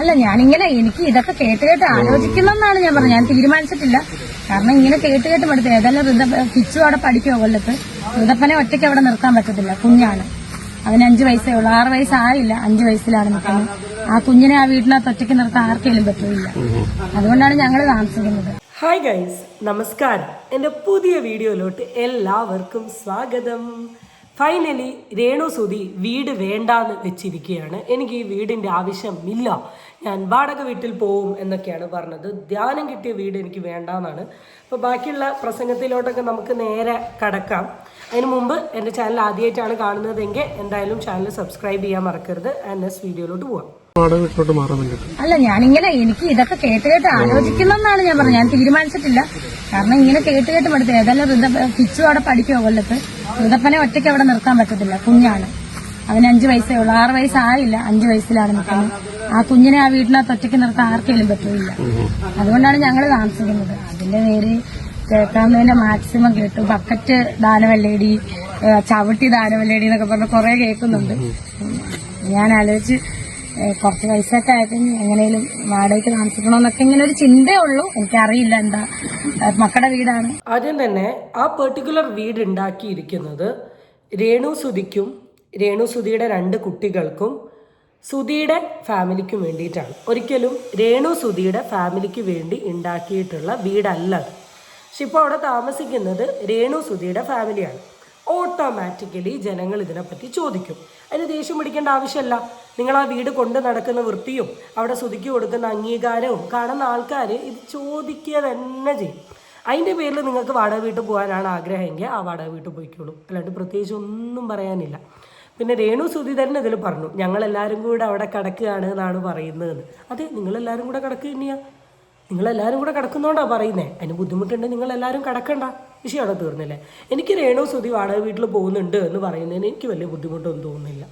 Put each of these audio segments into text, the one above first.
അല്ല ഞാനിങ്ങനെ എനിക്ക് ഇതൊക്കെ കേട്ട് കേട്ട് ആലോചിക്കുന്നെന്നാണ് ഞാൻ പറഞ്ഞത്. ഞാൻ തീരുമാനിച്ചിട്ടില്ല. കാരണം ഇങ്ങനെ കേട്ട് കേട്ട് മടുത്ത് ഏതായാലും ഋത കിച്ചു അവിടെ പഠിക്കുമോ കൊല്ലത്ത്. ഋതപ്പനെ ഒറ്റയ്ക്ക് അവിടെ നിർത്താൻ പറ്റത്തില്ല. കുഞ്ഞാണ്. അവന് അഞ്ചു വയസ്സേ ഉള്ളൂ. ആറ് വയസ്സായില്ല. അഞ്ചു വയസ്സിലാണ് നിൽക്കുന്നത്. ആ കുഞ്ഞിനെ ആ വീട്ടിനകത്ത് ഒറ്റയ്ക്ക് നിർത്താൻ ആർക്കെങ്കിലും പറ്റില്ല അതുകൊണ്ടാണ് ഞങ്ങൾ താമസിക്കുന്നത്. ഹായ് ഗൈസ് നമസ്കാരം. എന്റെ പുതിയ വീഡിയോയിലോട്ട് എല്ലാവർക്കും സ്വാഗതം. ഫൈനലി രേണു സുധി വീട് വേണ്ടാന്ന് വെച്ചിരിക്കുകയാണ്. എനിക്ക് ഈ വീടിന്റെ ആവശ്യമില്ല. ഞാൻ വാടക വീട്ടിൽ പോവും എന്നൊക്കെയാണ് പറഞ്ഞത്. ധ്യാനം കിട്ടിയ വീട് എനിക്ക് വേണ്ടാന്നാണ്. അപ്പോൾ ബാക്കിയുള്ള പ്രസംഗത്തിലോട്ടൊക്കെ നമുക്ക് നേരെ കടക്കാം. അതിന് മുമ്പ് എന്റെ ചാനൽ ആദ്യമായിട്ടാണ് കാണുന്നതെങ്കിൽ എന്തായാലും ചാനൽ സബ്സ്ക്രൈബ് ചെയ്യാൻ മറക്കരുത്. ആൻഡ് നെക്സ്റ്റ് വീഡിയോയിലോട്ട് പോവാം. വാടക വീട്ടിലോട്ട് മാറാൻ അല്ല ഞാനിങ്ങനെ എനിക്ക് ഇതൊക്കെ കേട്ട് കേട്ട് ആലോചിക്കുന്നെന്നാണ് ഞാൻ പറഞ്ഞത്. ഞാൻ തീരുമാനിച്ചിട്ടില്ല. കാരണം ഇങ്ങനെ കേട്ട് കേട്ട് പഠിത്തം. ഏതെല്ലാം പിച്ചു കിച്ചു അവിടെ പഠിക്കുമോ കൊല്ലത്ത്. ഋതപ്പനെ ഒറ്റയ്ക്ക് അവിടെ നിർത്താൻ പറ്റത്തില്ല. കുഞ്ഞാണ്. അവന് അഞ്ചു വയസ്സേ ഉള്ളൂ. ആറ് വയസ്സായില്ല. അഞ്ചു വയസ്സിലാണ് നിൽക്കുന്നത്. ആ കുഞ്ഞിനെ ആ വീട്ടിനകത്ത് ഒറ്റയ്ക്ക് നിർത്താൻ ആർക്കെങ്കിലും പറ്റില്ല. അതുകൊണ്ടാണ് ഞങ്ങൾ താമസിക്കുന്നത്. അതിന്റെ പേര് കേൾക്കാവുന്നതിന്റെ മാക്സിമം കേട്ടു. ബക്കറ്റ് ദാനവല്ലേടി ചവിട്ടി ദാനവല്ലേടി എന്നൊക്കെ പറഞ്ഞ് കുറെ കേൾക്കുന്നുണ്ട്. ഞാൻ ആലോചിച്ച് ഏഹ് പൈസ ഒക്കെ ആയിട്ട് എങ്ങനെയും വാടകയ്ക്ക് താമസിക്കണമെന്നൊക്കെ ഇങ്ങനെ ഒരു ചിന്തയുള്ളൂ. എനിക്കറിയില്ല എന്താ മക്കളുടെ വീടാണ്. ആദ്യം തന്നെ ആ പെർട്ടിക്കുലർ വീട് ഉണ്ടാക്കിയിരിക്കുന്നത് രേണു സുധിക്കും രേണു സുധിയുടെ രണ്ട് കുട്ടികൾക്കും സുധിയുടെ ഫാമിലിക്കും വേണ്ടിയിട്ടാണ്. ഒരിക്കലും രേണു സുധിയുടെ ഫാമിലിക്ക് വേണ്ടി ഉണ്ടാക്കിയിട്ടുള്ള വീടല്ല അത്. പക്ഷെ ഇപ്പോൾ അവിടെ താമസിക്കുന്നത് രേണു സുധിയുടെ ഫാമിലിയാണ്. ഓട്ടോമാറ്റിക്കലി ജനങ്ങൾ ഇതിനെപ്പറ്റി ചോദിക്കും. അതിന് ദേഷ്യം പിടിക്കേണ്ട ആവശ്യമില്ല. നിങ്ങൾ ആ വീട് കൊണ്ട് നടക്കുന്ന വൃത്തിയും അവിടെ സുധിക്ക് കൊടുക്കുന്ന അംഗീകാരവും കാണുന്ന ആൾക്കാർ ഇത് ചോദിക്കുക തന്നെ ചെയ്യും. അതിന്റെ പേരിൽ നിങ്ങൾക്ക് വാടക വീട്ടിൽ പോകാനാണ് ആഗ്രഹമെങ്കിൽ ആ വാടക വീട്ടിൽ പോയിക്കോളൂ. അല്ലാണ്ട് പ്രത്യേകിച്ച് ഒന്നും പറയാനില്ല. പിന്നെ രേണു സുധി തന്നെ ഇതിൽ പറഞ്ഞു ഞങ്ങളെല്ലാവരും കൂടെ അവിടെ കിടക്കുകയാണ് എന്നാണ് പറയുന്നതെന്ന് അതെ നിങ്ങളെല്ലാവരും കൂടെ കിടക്കുക തന്നെയാണ് നിങ്ങളെല്ലാവരും കൂടെ കിടക്കുന്നോണ്ടാ പറയുന്നത് അതിന് ബുദ്ധിമുട്ടുണ്ട് നിങ്ങളെല്ലാവരും കിടക്കണ്ട. വിഷയം അവിടെ തീർന്നില്ലേ? എനിക്ക് രേണു സുധി വാടക വീട്ടിൽ പോകുന്നുണ്ട് എന്ന് പറയുന്നതിന് എനിക്ക് വലിയ ബുദ്ധിമുട്ടൊന്നും തോന്നുന്നില്ല.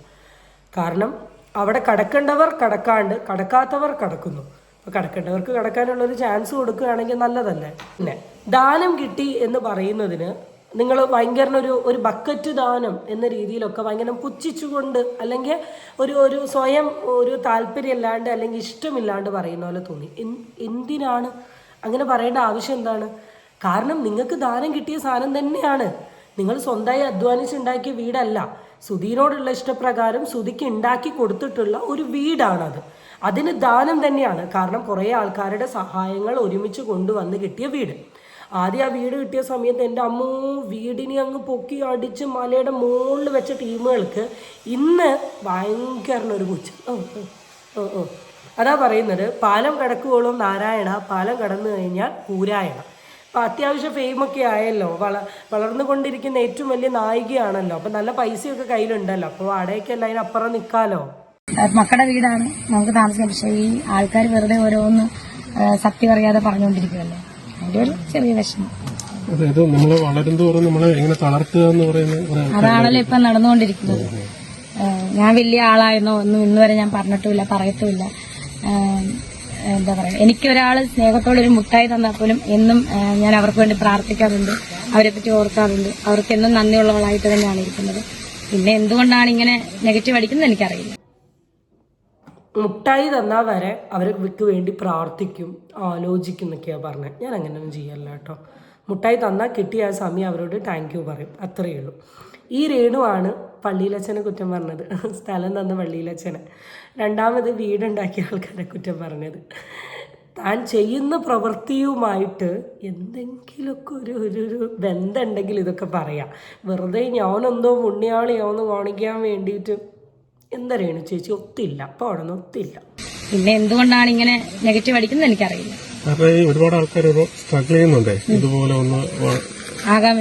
കാരണം അവിടെ കടക്കേണ്ടവർ കടക്കാണ്ട് കടക്കാത്തവർ കടക്കുന്നു. അപ്പോൾ കടക്കേണ്ടവർക്ക് കടക്കാനുള്ള ഒരു ചാൻസ് കൊടുക്കുകയാണെങ്കിൽ നല്ലതല്ലേ? പിന്നെ ദാനം കിട്ടി എന്ന് പറയുന്നതിന് നിങ്ങൾ ഭയങ്കര ഒരു ഒരു ബക്കറ്റ് ദാനം എന്ന രീതിയിലൊക്കെ ഭയങ്കര പുച്ഛിച്ചുകൊണ്ട് അല്ലെങ്കിൽ ഒരു ഒരു സ്വയം ഒരു താല്പര്യമില്ലാണ്ട് അല്ലെങ്കിൽ ഇഷ്ടമില്ലാണ്ട് പറയുന്ന പോലെ തോന്നി. എന്തിനാണ്? അങ്ങനെ പറയേണ്ട ആവശ്യം എന്താണ്? കാരണം നിങ്ങൾക്ക് ദാനം കിട്ടിയ സാധനം തന്നെയാണ്. നിങ്ങൾ സ്വന്തമായി അധ്വാനിച്ചുണ്ടാക്കിയ വീടല്ല. സുധീനോടുള്ള ഇഷ്ടപ്രകാരം സുധിക്ക് ഉണ്ടാക്കി കൊടുത്തിട്ടുള്ള ഒരു വീടാണത്. അതിന് ദാനം തന്നെയാണ്. കാരണം കുറേ ആൾക്കാരുടെ സഹായങ്ങൾ ഒരുമിച്ച് കൊണ്ടുവന്ന് കിട്ടിയ വീട്. ആദ്യം ആ വീട് കിട്ടിയ സമയത്ത് എന്റെ അമ്മൂ വീടിനെ അങ്ങ് പൊക്കി അടിച്ച് മലയുടെ മുകളിൽ വെച്ച ടീമുകൾക്ക് ഇന്ന് ഓ ഓ അതാ പറയുന്നത് പാലം കടക്കുവോളം നാരായണ പാലം കടന്നു കഴിഞ്ഞാൽ കൂരായണ അപ്പം അത്യാവശ്യം ഫെയിമൊക്കെ ആയല്ലോ. വള വളർന്നുകൊണ്ടിരിക്കുന്ന ഏറ്റവും വലിയ നായികയാണല്ലോ. അപ്പം നല്ല പൈസയൊക്കെ കയ്യിലുണ്ടല്ലോ. അപ്പോൾ വാടകയ്ക്കല്ല അതിനപ്പുറം നിൽക്കാലോ? മക്കളുടെ വീടാണ്. നമുക്ക് താമസിക്കാം. പക്ഷേ ഈ ആൾക്കാർ വെറുതെ ഓരോന്ന് സത്യം അറിയാതെ പറഞ്ഞുകൊണ്ടിരിക്കുകയല്ലേ. അതിന്റെ ഒരു ചെറിയ വിഷമം. അതായത് നമ്മൾ വളരും തോറും നമ്മളെ എങ്ങനെ തളർത്തുക എന്ന് പറയുന്ന ഒരു അതാണല്ലോ ഇപ്പൊ നടന്നുകൊണ്ടിരിക്കുന്നത്. ഞാൻ വലിയ ആളായിരുന്നോ. ഒന്നും ഇന്നുവരെ ഞാൻ പറഞ്ഞിട്ടുമില്ല പറയത്തുമില്ല. എന്താ പറയുക എനിക്ക് ഒരാൾ സ്നേഹത്തോടെ ഒരു മുട്ടായി തന്നാൽ പോലും എന്നും ഞാൻ അവർക്ക് വേണ്ടി പ്രാർത്ഥിക്കാറുണ്ട് അവരെ പറ്റി ഓർക്കാറുണ്ട്. അവർക്ക് എന്നും നന്ദിയുള്ളവളായിട്ട് തന്നെയാണ് ഇരിക്കുന്നത്. പിന്നെ എന്തുകൊണ്ടാണ് ഇങ്ങനെ നെഗറ്റീവ് അടിക്കുന്നത് എനിക്കറിയില്ല. മുട്ടായി തന്നാൽ വരെ അവർക്ക് വേണ്ടി പ്രാർത്ഥിക്കും ആലോചിക്കും എന്നൊക്കെയാണ് പറഞ്ഞത്. ഞാൻ അങ്ങനെയൊന്നും ചെയ്യല്ല കേട്ടോ. മുട്ടായി തന്നാൽ കിട്ടിയ ആ സമയം അവരോട് താങ്ക് യു പറയും. അത്രയേ ഉള്ളൂ. ഈ രേണുവാണ് പള്ളിയിലച്ഛനെ കുറ്റം പറഞ്ഞത്. സ്ഥലം തന്ന പള്ളിയിലച്ഛനെ രണ്ടാമത് വീടുണ്ടാക്കിയ ആൾക്കാരെ കുറ്റം പറഞ്ഞത്. താൻ ചെയ്യുന്ന പ്രവൃത്തിയുമായിട്ട് എന്തെങ്കിലുമൊക്കെ ഒരു ഒരു ഒരു ബന്ധമുണ്ടെങ്കിൽ ഇതൊക്കെ പറയാം. വെറുതെ ഞാനെന്തോ പുണ്യാളിയാവെന്ന് കാണിക്കാൻ വേണ്ടിയിട്ട് എന്താ രേണു ചേച്ചി? ഒത്തില്ല. അപ്പോൾ അവിടെ നിന്ന് ഒത്തില്ല. പിന്നെ എന്തുകൊണ്ടാണ് ഇങ്ങനെ നെഗറ്റീവ് അടിക്കുന്നത് എനിക്കറിയില്ല. കാരണം ഈ ഒരുപാട് ആൾക്കാർ സ്ട്രഗിൾ ചെയ്യുന്നുണ്ടേ. ഇതുപോലെ ഒന്ന് ആകാൻ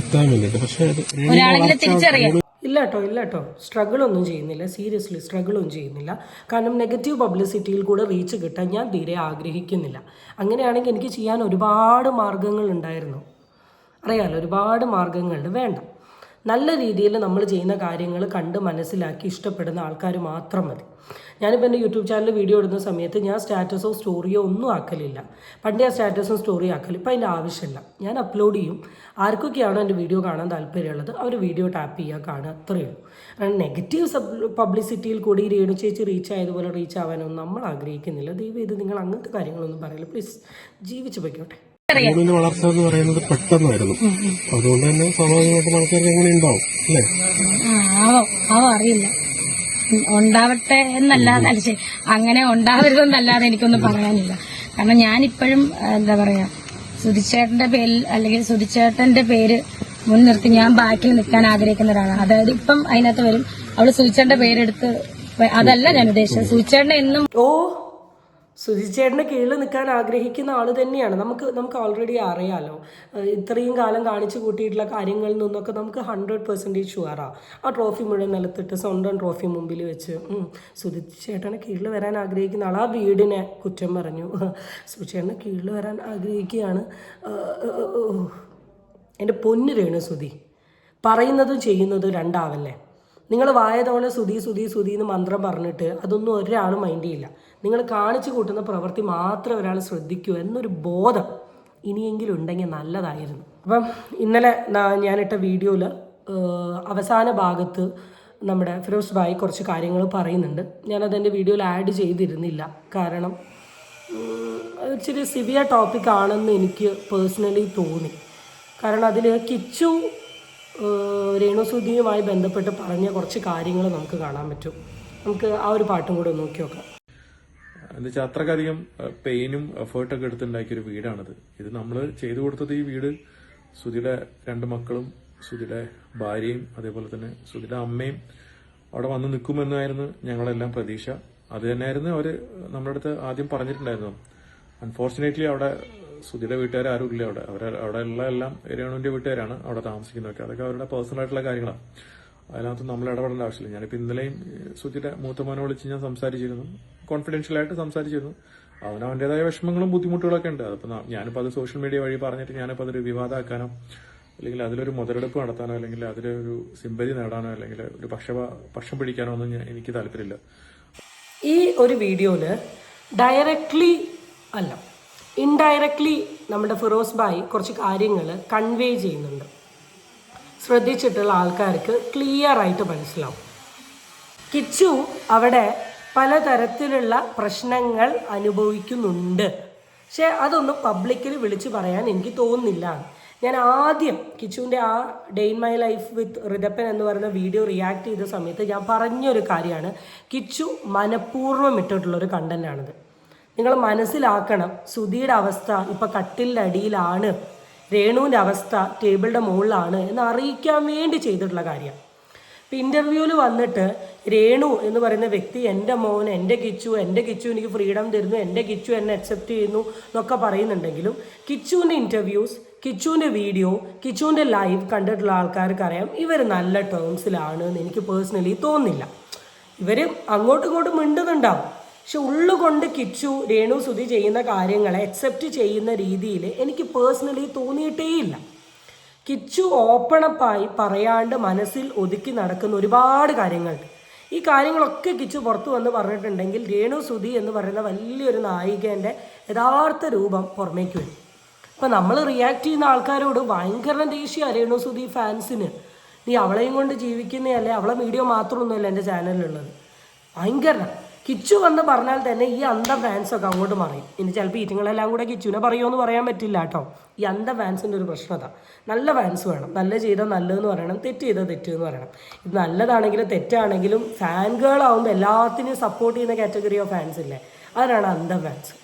എത്താൻ വേണ്ടിട്ട്. പക്ഷെ ഒരാളെങ്കിലും തിരിച്ചറിയാം. ഇല്ല കേട്ടോ ഇല്ല കേട്ടോ സ്ട്രഗിൾ ഒന്നും ചെയ്യുന്നില്ല. സീരിയസ്ലി സ്ട്രഗിൾ ഒന്നും ചെയ്യുന്നില്ല. കാരണം നെഗറ്റീവ് പബ്ലിസിറ്റിയിൽ കൂടെ റീച്ച് കിട്ടാൻ ഞാൻ തീരെ ആഗ്രഹിക്കുന്നില്ല. അങ്ങനെയാണെങ്കിൽ എനിക്ക് ചെയ്യാൻ ഒരുപാട് മാർഗങ്ങൾ ഉണ്ടായിരുന്നു. അറിയാലോ ഒരുപാട് മാർഗങ്ങളുണ്ട് വേണ്ട. നല്ല രീതിയിൽ നമ്മൾ ചെയ്യുന്ന കാര്യങ്ങൾ കണ്ട് മനസ്സിലാക്കി ഇഷ്ടപ്പെടുന്ന ആൾക്കാർ മാത്രം മതി. ഞാനിപ്പോൾ എന്റെ യൂട്യൂബ് ചാനലിൽ വീഡിയോ ഇടുന്ന സമയത്ത് ഞാൻ സ്റ്റാറ്റസോ സ്റ്റോറിയോ ഒന്നും ആക്കലില്ല. പണ്ട് ഞാൻ സ്റ്റാറ്റസും സ്റ്റോറി ആക്കലും ഇപ്പം അതിന്റെ ആവശ്യമില്ല. ഞാൻ അപ്ലോഡ് ചെയ്യും. ആർക്കൊക്കെയാണോ എന്റെ വീഡിയോ കാണാൻ താല്പര്യമുള്ളത് അവർ വീഡിയോ ടാപ്പ് ചെയ്യുക കാണുക അത്രയേ ഉള്ളൂ. കാരണം നെഗറ്റീവ് സബ് പബ്ലിസിറ്റിയിൽ കൂടി രേണു ചേച്ചി റീച്ച് ആയതുപോലെ റീച്ച് ആവാനൊന്നും നമ്മൾ ആഗ്രഹിക്കുന്നില്ല. ദൈവം ഇത് നിങ്ങൾ അങ്ങനത്തെ കാര്യങ്ങളൊന്നും പറയില്ല. പ്ലീസ് ജീവിച്ചു പൊയ്ക്കോട്ടെ. രേണുവിന്റെ വളർച്ച എന്ന് പറയുന്നത് പെട്ടെന്നായിരുന്നു. അതുകൊണ്ട് തന്നെ സ്വാഭാവികമായിട്ടും ആൾക്കാർക്ക് എങ്ങനെ ഉണ്ടാവും അല്ലേ? ആ, ആവോ ആവോ അറിയില്ല. ഉണ്ടാവട്ടെ എന്നല്ലാതെ അല്ല ശരി, അങ്ങനെ ഉണ്ടാവരുതെന്നല്ലാതെ എനിക്കൊന്നും പറയാനില്ല. കാരണം ഞാനിപ്പോഴും എന്താ പറയാ സുധിച്ചേട്ടന്റെ പേരിൽ അല്ലെങ്കിൽ സുധിച്ചേട്ടന്റെ പേര് മുൻനിർത്തി ഞാൻ ബാക്കിൽ നിൽക്കാൻ ആഗ്രഹിക്കുന്ന ഒരാളാണ്. അതായത് ഇപ്പം അതിനകത്ത് വരും അവൾ സുധിച്ചേട്ടന്റെ പേരെടുത്ത് അതല്ല ഞാൻ ഉദ്ദേശിച്ചത്. സുധിച്ചേട്ടനെ എന്നും ഓ സുധിച്ചേട്ടന്റെ കീഴിൽ നിൽക്കാൻ ആഗ്രഹിക്കുന്ന ആൾ തന്നെയാണ്. നമുക്ക് നമുക്ക് ഓൾറെഡി അറിയാലോ. ഇത്രയും കാലം കാണിച്ചു കൂട്ടിയിട്ടുള്ള കാര്യങ്ങളിൽ നിന്നൊക്കെ നമുക്ക് ഹൺഡ്രഡ് പെർസെന്റേജ് ഷുവറാ ആ. ട്രോഫി മുഴുവൻ നിലത്തിട്ട് സ്വന്തം ട്രോഫി മുമ്പിൽ വെച്ച് സുധിച്ചേട്ടന്റെ കീഴിൽ വരാൻ ആഗ്രഹിക്കുന്ന ആൾ ആ വീടിനെ കുറ്റം പറഞ്ഞു. സുധിച്ചേട്ടന്റെ കീഴിൽ വരാൻ ആഗ്രഹിക്കുകയാണ്. എന്റെ പൊന്നു രേണു സുധി. പറയുന്നതും ചെയ്യുന്നതും രണ്ടാവല്ലേ? നിങ്ങൾ വായ തവണ സുതി സുതി സുതി എന്ന് മന്ത്രം പറഞ്ഞിട്ട് അതൊന്നും ഒരാൾ മൈൻഡ് ചെയ്യില്ല. നിങ്ങൾ കാണിച്ചു കൂട്ടുന്ന പ്രവൃത്തി മാത്രം ഒരാൾ ശ്രദ്ധിക്കൂ എന്നൊരു ബോധം ഇനിയെങ്കിലും ഉണ്ടെങ്കിൽ നല്ലതായിരുന്നു. അപ്പം ഇന്നലെ ഞാനിട്ട വീഡിയോയിൽ അവസാന ഭാഗത്ത് നമ്മുടെ ഫിറോസ് ഭായി കുറച്ച് കാര്യങ്ങൾ പറയുന്നുണ്ട്. ഞാനതെന്റെ വീഡിയോയിൽ ആഡ് ചെയ്തിരുന്നില്ല. കാരണം ഇച്ചിരി സിവിയർ ടോപ്പിക് ആണെന്ന് എനിക്ക് പേഴ്സണലി തോന്നി. കാരണം അതിൽ കിച്ചു ഏഹ്, രേണുസുധിയുമായി ബന്ധപ്പെട്ട് പറഞ്ഞ കുറച്ച് കാര്യങ്ങൾ നമുക്ക് കാണാൻ പറ്റും. നമുക്ക് ആ ഒരു പാട്ടും കൂടെ നോക്കി നോക്കാം. എന്താ വെച്ചാൽ അത്രക്കധികം പെയിനും എഫേർട്ടൊക്കെ എടുത്തുണ്ടാക്കിയ ഒരു വീടാണിത്. ഇത് നമ്മൾ ചെയ്തു കൊടുത്തത് ഈ വീട് സുധിയുടെ രണ്ട് മക്കളും സുധിയുടെ ഭാര്യയും അതേപോലെ തന്നെ സുധിയുടെ അമ്മയും അവിടെ വന്ന് നിൽക്കുമെന്നായിരുന്നു ഞങ്ങളെല്ലാം പ്രതീക്ഷ. അത് തന്നെയായിരുന്നു അവർ നമ്മുടെ അടുത്ത് ആദ്യം പറഞ്ഞിട്ടുണ്ടായിരുന്നു അൺഫോർച്ചുനേറ്റ്ലി അവിടെ സുധിയുടെ വീട്ടുകാർ ആരും ഇല്ല അവിടെ. അവർ അവിടെ ഉള്ള എല്ലാം രേണുവിന്റെ വീട്ടുകാരാണ് അവിടെ താമസിക്കുന്നതൊക്കെ. അതൊക്കെ അവരുടെ പേഴ്സണൽ ആയിട്ടുള്ള കാര്യങ്ങളാണ്. അതിനകത്ത് നമ്മൾ ഇടപെടേണ്ട ആവശ്യമില്ല. ഞാനിപ്പോൾ ഇന്നലെയും സുധിയുടെ മൂത്തമോനെ വിളിച്ച് ഞാൻ സംസാരിച്ചിരുന്നു. കോൺഫിഡൻഷ്യൽ ആയിട്ട് സംസാരിച്ചിരുന്നു. അവന് അവന്റെതായ വിഷമങ്ങളും ബുദ്ധിമുട്ടുകളൊക്കെ ഉണ്ട്. അതിപ്പോൾ ഞാനിപ്പോ അത് സോഷ്യൽ മീഡിയ വഴി പറഞ്ഞിട്ട് ഞാനിപ്പോൾ അതൊരു വിവാദമാക്കാനോ അല്ലെങ്കിൽ അതിലൊരു മുതലെടുപ്പ് നടത്താനോ അല്ലെങ്കിൽ അതിലൊരു സിമ്പതി നേടാനോ അല്ലെങ്കിൽ ഒരു പക്ഷ പക്ഷം പിടിക്കാനോ ഒന്നും എനിക്ക് താല്പര്യമില്ല. ഈ ഒരു വീഡിയോയിൽ ഡയറക്ട്ലി അല്ല ഇൻഡയറക്ട്ലി നമ്മുടെ ഫിറോസ് ഭായി കുറച്ച് കാര്യങ്ങൾ കൺവേ ചെയ്യുന്നുണ്ട്. ശ്രദ്ധിച്ചിട്ടുള്ള ആൾക്കാർക്ക് ക്ലിയർ ആയിട്ട് മനസ്സിലാവും. കിച്ചു അവിടെ പലതരത്തിലുള്ള പ്രശ്നങ്ങൾ അനുഭവിക്കുന്നുണ്ട്. പക്ഷെ അതൊന്നും പബ്ലിക്കിൽ വിളിച്ചു പറയാൻ എനിക്ക് തോന്നുന്നില്ല. ഞാൻ ആദ്യം കിച്ചുവിന്റെ ആ day in my life with റിതപ്പൻ എന്ന് പറയുന്ന വീഡിയോ റിയാക്ട് ചെയ്ത സമയത്ത് ഞാൻ പറഞ്ഞൊരു കാര്യമാണ്. കിച്ചു മനഃപൂർവം ഇട്ടിട്ടുള്ളൊരു കണ്ടന്റാണിത് നിങ്ങൾ മനസ്സിലാക്കണം. സുധിയുടെ അവസ്ഥ ഇപ്പം കട്ടിലിന്റെ അടിയിലാണ്. രേണുവിന്റെ അവസ്ഥ ടേബിളിന്റെ മുകളിലാണ് എന്ന് അറിയിക്കാൻ വേണ്ടി ചെയ്തിട്ടുള്ള കാര്യമാണ് ഇപ്പം ഇന്റർവ്യൂവിൽ വന്നിട്ട് രേണു എന്ന് പറയുന്ന വ്യക്തി എന്റെ മോൻ എന്റെ കിച്ചു എന്റെ കിച്ചു എനിക്ക് ഫ്രീഡം തരുന്നു എന്റെ കിച്ചു എന്നെ അക്സെപ്റ്റ് ചെയ്യുന്നു എന്നൊക്കെ പറയുന്നുണ്ടെങ്കിലും കിച്ചുവിന്റെ ഇന്റർവ്യൂസ് കിച്ചുവിന്റെ വീഡിയോ കിച്ചുവിന്റെ ലൈവ് കണ്ടിട്ടുള്ള ആൾക്കാർക്ക് അറിയാം ഇവർ നല്ല ടേംസിലാണ് എന്ന് എനിക്ക് പേഴ്സണലി തോന്നുന്നില്ല. ഇവർ അങ്ങോട്ടും ഇങ്ങോട്ടും മിണ്ടുന്നുണ്ടാവും. പക്ഷെ ഉള്ളുകൊണ്ട് കിച്ചു രേണു സുതി ചെയ്യുന്ന കാര്യങ്ങളെ അക്സെപ്റ്റ് ചെയ്യുന്ന രീതിയിൽ എനിക്ക് പേഴ്സണലി തോന്നിയിട്ടേയില്ല കിച്ചു ഓപ്പണപ്പായി പറയാണ്ട് മനസ്സിൽ ഒതുക്കി നടക്കുന്ന ഒരുപാട് കാര്യങ്ങളുണ്ട് ഈ കാര്യങ്ങളൊക്കെ കിച്ചു പുറത്തു വന്ന് പറഞ്ഞിട്ടുണ്ടെങ്കിൽ രേണു സുതി എന്ന് പറയുന്ന വലിയൊരു നായികേന്റെ യഥാർത്ഥ രൂപം പുറമേക്ക് വരും. ഇപ്പം നമ്മൾ റിയാക്ട് ചെയ്യുന്ന ആൾക്കാരോട് ഭയങ്കര ദേഷ്യ രേണു സുതി ഫാൻസിന്. നീ അവളെയും കൊണ്ട് ജീവിക്കുന്നതല്ലേ? അവളെ വീഡിയോ മാത്രമൊന്നുമല്ല എന്റെ ചാനലിലുള്ളത് ഭയങ്കര കിച്ചു വന്ന് പറഞ്ഞാൽ തന്നെ ഈ അന്ധ ഫാൻസ് ഒക്കെ അങ്ങോട്ട് മറിയും ഇനി ചിലപ്പോൾ ഈറ്റുങ്ങളെല്ലാം കൂടെ കിച്ചുവിനെ പറയുമെന്ന് പറയാൻ പറ്റില്ല കേട്ടോ. ഈ അന്ധ ഫാൻസിന്റെ ഒരു പ്രശ്നത നല്ല ഫാൻസ് വേണം. നല്ല ചെയ്താൽ നല്ലതെന്ന് പറയണം. തെറ്റ് ചെയ്താൽ തെറ്റ് എന്ന് പറയണം. ഇത് നല്ലതാണെങ്കിലും തെറ്റാണെങ്കിലും ഫാൻ ഗേൾ ആവുമ്പോൾ എല്ലാത്തിനെയും സപ്പോർട്ട് ചെയ്യുന്ന കാറ്റഗറി ഓഫ് ഫാൻസ് ഇല്ലേ? അതിനാണ് അന്ധ ഫാൻസ്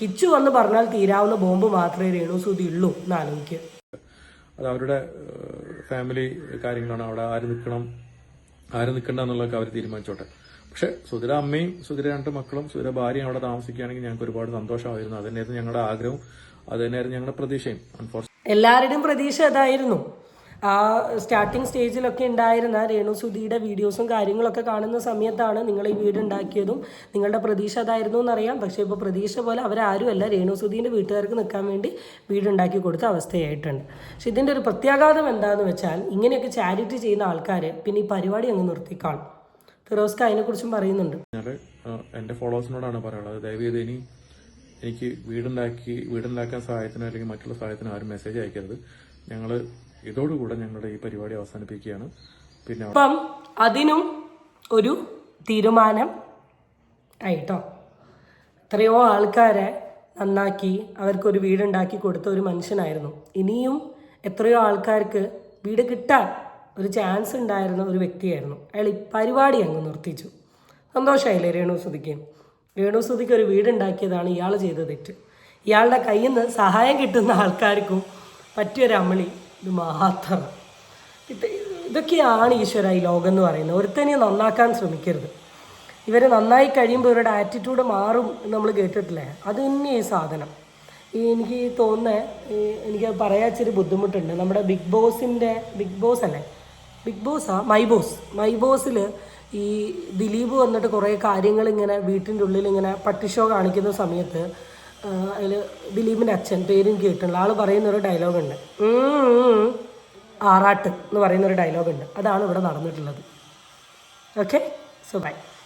കിച്ചു വന്ന് പറഞ്ഞാൽ തീരാവുന്ന ബോംബ് മാത്രമേ രേണു സുതി ഉള്ളൂ എന്ന് ആലോചിക്കുക അത് അവരുടെ ഫാമിലി കാര്യങ്ങളാണ്. അവിടെ ആര് നിൽക്കണം ആര് നിൽക്കണ്ട എന്നുള്ളതൊക്കെ അവർ തീരുമാനിച്ചോട്ടെ. പക്ഷെ സുധിര അമ്മയും സുധിര രണ്ട് മക്കളും സുധിര ഭാര്യയും അവിടെ താമസിക്കുകയാണെങ്കിൽ ഞങ്ങൾക്ക് ഒരുപാട് സന്തോഷമായിരുന്നു. അത് തന്നെയായിരുന്നു ഞങ്ങളുടെ ആഗ്രഹവും. അത് തന്നെയായിരുന്നു ഞങ്ങളുടെ പ്രതീക്ഷയും. അൺഫോർച്ചുനേറ്റ് എല്ലാവരുടെയും പ്രതീക്ഷ അതായിരുന്നു. ആ സ്റ്റാർട്ടിങ് സ്റ്റേജിലൊക്കെ ഉണ്ടായിരുന്ന രേണു സുധിയുടെ വീഡിയോസും കാര്യങ്ങളൊക്കെ കാണുന്ന സമയത്താണ് നിങ്ങൾ ഈ വീട് ഉണ്ടാക്കിയതും നിങ്ങളുടെ പ്രതീക്ഷ അതായിരുന്നു എന്നറിയാം. പക്ഷേ ഇപ്പോൾ പ്രതീക്ഷ പോലെ അവരാരുമല്ല രേണുസുധീന്റെ വീട്ടുകാർക്ക് നിൽക്കാൻ വേണ്ടി വീടുണ്ടാക്കി കൊടുത്ത അവസ്ഥയായിട്ടുണ്ട്. പക്ഷെ ഇതിന്റെ ഒരു പ്രത്യാഘാതം എന്താണെന്ന് വെച്ചാൽ ഇങ്ങനെയൊക്കെ ചാരിറ്റി ചെയ്യുന്ന ആൾക്കാർ പിന്നെ ഈ പരിപാടി അങ്ങ് നിർത്തിക്കാളും ഫിറോസ്ക അതിനെക്കുറിച്ചും പറയുന്നുണ്ട്. എന്റെ എന്റെ ഫോളോവേഴ്സിനോടാണ് പറയുന്നത് ദയവ് ചെയ്ത് ഇനി എനിക്ക് വീടുണ്ടാക്കി വീടുണ്ടാക്കാൻ സഹായത്തിനോ അല്ലെങ്കിൽ മറ്റുള്ള സഹായത്തിനോ ആരും മെസ്സേജ് അയക്കരുത്. ഞങ്ങൾ ഇതോടുകൂടെ ഞങ്ങളുടെ ഈ പരിപാടി അവസാനിപ്പിക്കുകയാണ്. പിന്നെ അപ്പം അതിനും ഒരു തീരുമാനം ആയിട്ടോ? എത്രയോ ആൾക്കാരെ നന്നാക്കി അവർക്കൊരു വീടുണ്ടാക്കി കൊടുത്ത ഒരു മനുഷ്യനായിരുന്നു. ഇനിയും എത്രയോ ആൾക്കാർക്ക് വീട് കിട്ടാൻ ഒരു ചാൻസ് ഉണ്ടായിരുന്ന ഒരു വ്യക്തിയായിരുന്നു. അയാൾ ഈ പരിപാടി അങ്ങ് നിർത്തിച്ചു. സന്തോഷമായില്ലേ രേണുസുതിക്ക് രേണുസുതിക്ക് ഒരു വീടുണ്ടാക്കിയതാണ് ഇയാൾ ചെയ്ത തെറ്റ്. ഇയാളുടെ കയ്യിൽ നിന്ന് സഹായം കിട്ടുന്ന ആൾക്കാർക്കും പറ്റിയൊരു അമളി ഇത് മാത്രം. ഇത് ഇതൊക്കെയാണ് ഈശ്വര ഈ ലോകം എന്ന് പറയുന്നത്. ഒരുത്തനെ നന്നാക്കാൻ ശ്രമിക്കരുത്. ഇവർ നന്നായി കഴിയുമ്പോൾ ഇവരുടെ ആറ്റിറ്റ്യൂഡ് മാറും എന്ന് നമ്മൾ കേട്ടിട്ടില്ലേ? അത് തന്നെ ഈ സാധനം. ഈ എനിക്ക് തോന്നുന്നത് എനിക്ക് പറയാച്ചൊരു ബുദ്ധിമുട്ടുണ്ട്. നമ്മുടെ ബിഗ് ബോസിന്റെ ബിഗ് ബോസ് അല്ലേ? ബിഗ് ബോസാ മൈ ബോസ്. മൈ ബോസിൽ ഈ ദിലീപ് വന്നിട്ട് കുറേ കാര്യങ്ങൾ ഇങ്ങനെ വീട്ടിന്റെ ഉള്ളിൽ ഇങ്ങനെ പട്ടിഷോ കാണിക്കുന്ന സമയത്ത് അതിൽ ദിലീപിന്റെ അച്ഛൻ പേരും കേട്ടിട്ടുള്ള ആൾ പറയുന്നൊരു ഡയലോഗുണ്ട്. ആറാട്ട് എന്ന് പറയുന്നൊരു ഡയലോഗുണ്ട്. അതാണ് ഇവിടെ നടന്നിട്ടുള്ളത്. ഓക്കെ? So by